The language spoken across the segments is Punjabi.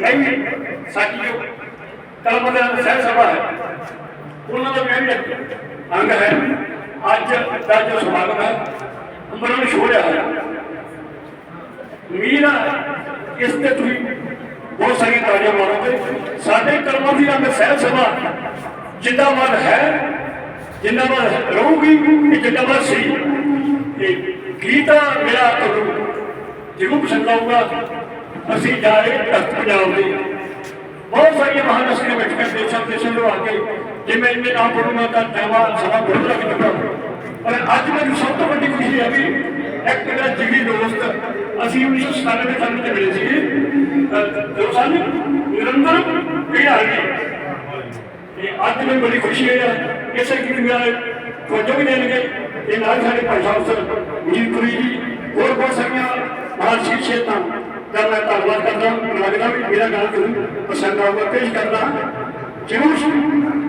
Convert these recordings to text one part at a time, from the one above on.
ਮੈਂ ਵੀ ਸਾਡੀ ਜੋ ਕਰਮਦਾਨ ਸਹਿ ਸਭਾ ਹੈ, ਉਹਨਾਂ ਦਾ ਮੈਂ ਅੰਗ ਹੈ। ਅੱਜ ਦਾ ਜੋ ਸਮਾਗਮ ਹੈ, ਅੰਮ੍ਰਿਤ ਨੂੰ ਛੋੜਿਆ ਹੈ। ਮੀਰਾ ਇਸ ਤੇ ਤੁਸੀਂ ਬਹੁਤ ਸਾਰੀਆਂ ਤਾੜੀਆਂ ਮਾਰੋਗੇ। ਸਾਡੇ ਕਰਮਾਂ ਦੀ ਅੰਗ ਸਹਿ ਸਭਾ ਜਿੱਦਾਂ ਜਿੰਦਾਬਾਦ ਹੈ ਜਿੰਨਾ ਜਿੰਦਾਬਾਦ ਰਹੂਗੀ ਜਿੱਦਾਂ ਜਿੰਦਾਬਾਦ ਸੀ। ਤੇ ਗੀਤਾ ਮੇਰਾ ਤੁਹਾਨੂੰ ਜਿਹਨੂੰ ਪਸੰਦ ਆਊਗਾ। ਅਸੀਂ ਜਾ ਰਹੇ ਧਰਤ ਪੰਜਾਬ ਦੇ ਬਹੁਤ ਸਾਰੀਆਂ ਮਹਾਨ ਹਸਤੀਆਂ ਬੈਠੀਆਂ ਦੇਸ਼ਾਂ ਦੇਸ਼ਾਂ ਤੋਂ ਆ ਕੇ ਜੇ ਮੈਂ ਇਹਦੇ ਨਾਮ ਪੜੂੰਗਾ ਤਾਂ ਜਾਵਾ ਸਭਾ ਬਹੁਤ ਲੱਗ ਜਾਊਗਾ ਪਰ ਅੱਜ ਮੈਨੂੰ ਸਭ ਤੋਂ ਵੱਡੀ ਖੁਸ਼ੀ ਹੈ ਵੀ ਇੱਕ ਮੇਰਾ ਜਿਗਰੀ ਦੋਸਤ ਅਸੀਂ 1997 ਸਾਲ ਵਿੱਚ ਮਿਲੇ ਸੀਗੇ ਦੋ ਸਾਲ, ਨਿਰੰਤਰ ਕਿਹੜਾ ਆ ਗਏ ਤੇ ਅੱਜ ਮੈਨੂੰ ਬੜੀ ਖੁਸ਼ੀ ਹੈ ਇਸੇ ਕਿ ਮੇਰਾ ਫੋਟੋ ਵੀ ਦੇਣਗੇ ਤੇ ਨਾਲ ਸਾਡੇ ਭਾਈ ਸਾਹਿਬ ਸਰ ਮਜੀਦਪੁਰੀ ਜੀ, ਹੋਰ ਬਹੁਤ ਸਾਰੀਆਂ ਮਹਾਨ ਸ਼ਖਸੀਅਤਾਂ ਦਾ ਮੈਂ ਧੰਨਵਾਦ ਕਰਦਾ ਲੱਗਦਾ ਵੀ ਮੇਰਾ ਗਾਣਾ ਤੁਹਾਨੂੰ ਪਸੰਦ ਆਊਗਾ, ਪੇਸ਼ ਕਰਦਾ ਜ਼ਰੂਰ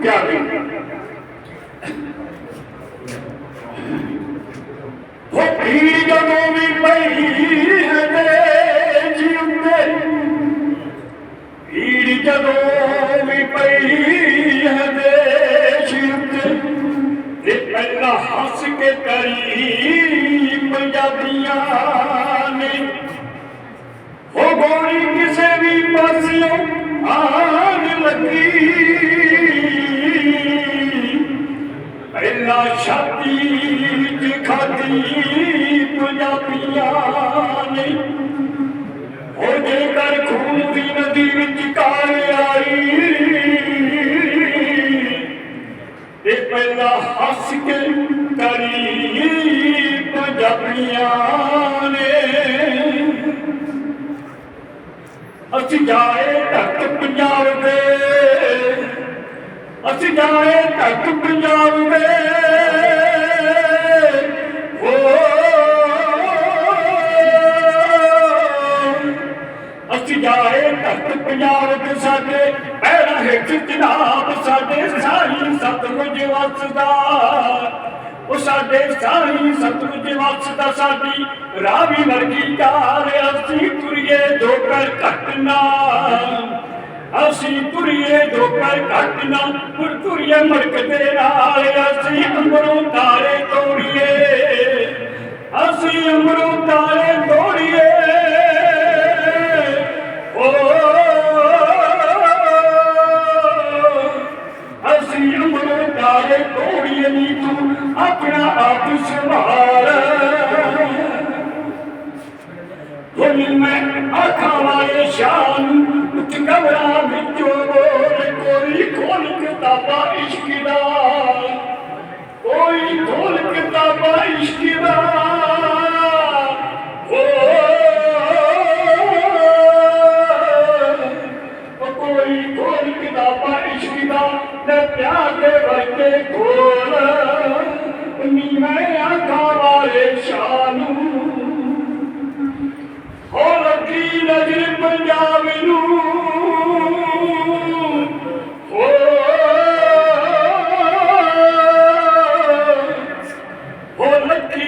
ਪਿਆਰ ਦੇ ਹੋ ਭੀੜ ਜਦੋਂ ਵੀ ਪਈ ਹੈ ਦੇਸ਼ ਉੱਤੇ ਭੀੜ ਜਦੋਂ ਵੀ ਪਈ ਹੈ ਦੇਸ਼ ਉੱਤੇ ਤੇ ਪਹਿਲਾਂ ਹੱਸ ਕੇ ਕਰੀ ਪੰਜਾਬੀਆਂ। ਹੋ ਕਿਸੇ ਵੀ ਪਾਸਿਓਂ ਆਣ ਲੱਗੀ। ਪਹਿਲਾਂ ਛਾਤੀ ਚ ਪੰਜਾਬੀਆਂ ਨੇ। ਹੋ ਜੇਕਰ ਖੂਨ ਦੀ ਨਦੀ ਵਿੱਚ ਕਾਰ ਆਈ, ਤੇ ਪਹਿਲਾਂ ਹੱਸ ਕੇ ਕਰੀ ਪੰਜਾਬੀਆਂ ਅਸੀਂ ਜਾਏ ਧਰਤ ਪੰਜਾਬ ਦੇ ਅਸੀਂ ਜਾਏ ਧਰਤ ਪੰਜਾਬ ਦੇ ਓ ਅਸੀਂ ਜਾਏ ਧਰਤ ਪੰਜਾਬ ਦੇ ਸਾਡੇ, ਪੈਰਾਂ ਹੇਠ ਜਨਾਬ, ਸਾਡੇ ਸਾਰੀ ਸਤਿਗੁਰ ਵਸਦਾ। ਸਾਡੇ ਸਾਈ ਸਤਿਗੁਰ ਵਸਦਾ ਸਾਡੀ ਰਾਵੀ ਵਰਗੀ ਕਾਰ ਅਸੀਂ ਤੁਰੀਏ ਦੋ ਪੈਰ ਅਸੀਂ ਤੁਰੀਏ ਦੋ ਪੈਰ ਪੁਰ ਤੁਰੀਏ ਮੜਕ ਨਾਲ। ਅਸੀਂ ਅੰਬਰੋਂ ਤਾਰੇ ਤੋੜੀਏ। ਅਸੀਂ ਅੰਬਰੋਂ ਤਾਰੇ ਤੋੜੀਏ। ਓ, ਅਸੀਂ ਅੰਬਰੋਂ ਤਾਰੇ ਤੋੜੀਏ। ਨੀ ਤੂੰ ਆਪਣਾ ਆਪ ਸੰਭਾਲ। ਹੋਲੀ ਮੈਂ ਅੱਖਾਂ ਵਾਲੇ ਸ਼ਾਨ ਦੇ ਵਰਕੇ ਖੋਲ ਨੀ ਮੈਂ ਅੱਖਾਂ ਵਾਲੇ ਹੋ ਲੱਗੀ ਨਜ਼ਰ ਪੰਜਾਬ ਨੂੰ? ਹੋ।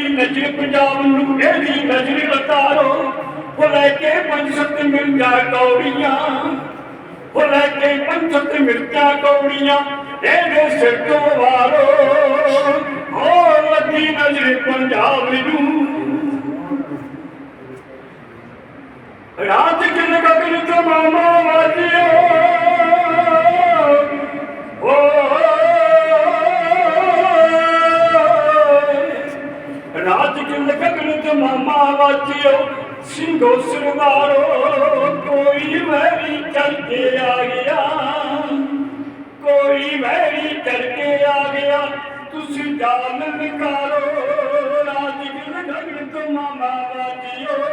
ਨਜ਼ਰ ਪੰਜਾਬ ਨੂੰ? ਇਹਦੀ ਨਜ਼ਰ ਉਤਾਰੋ। ਉਹ ਲੈ ਕੇ ਪੰਜ ਸੱਤ ਮਿਰਜਾ ਕੌੜੀਆਂ। ਹੋ ਲੈ ਕੇ ਪੰਜ ਸੱਤ ਮਿਰਜਾ ਕੌੜੀਆਂ। राज कलाम बजे हो राज कल गुत त मामा बचियो सर मारो गो ਤੁਸੀਂ ਜਾਨ ਨਿਕਾਰੋ ਰਾਤ ਕਿਨ ਗਗਨ ਤੋਂ ਮਾਮਾ ਵਾਜਿਓ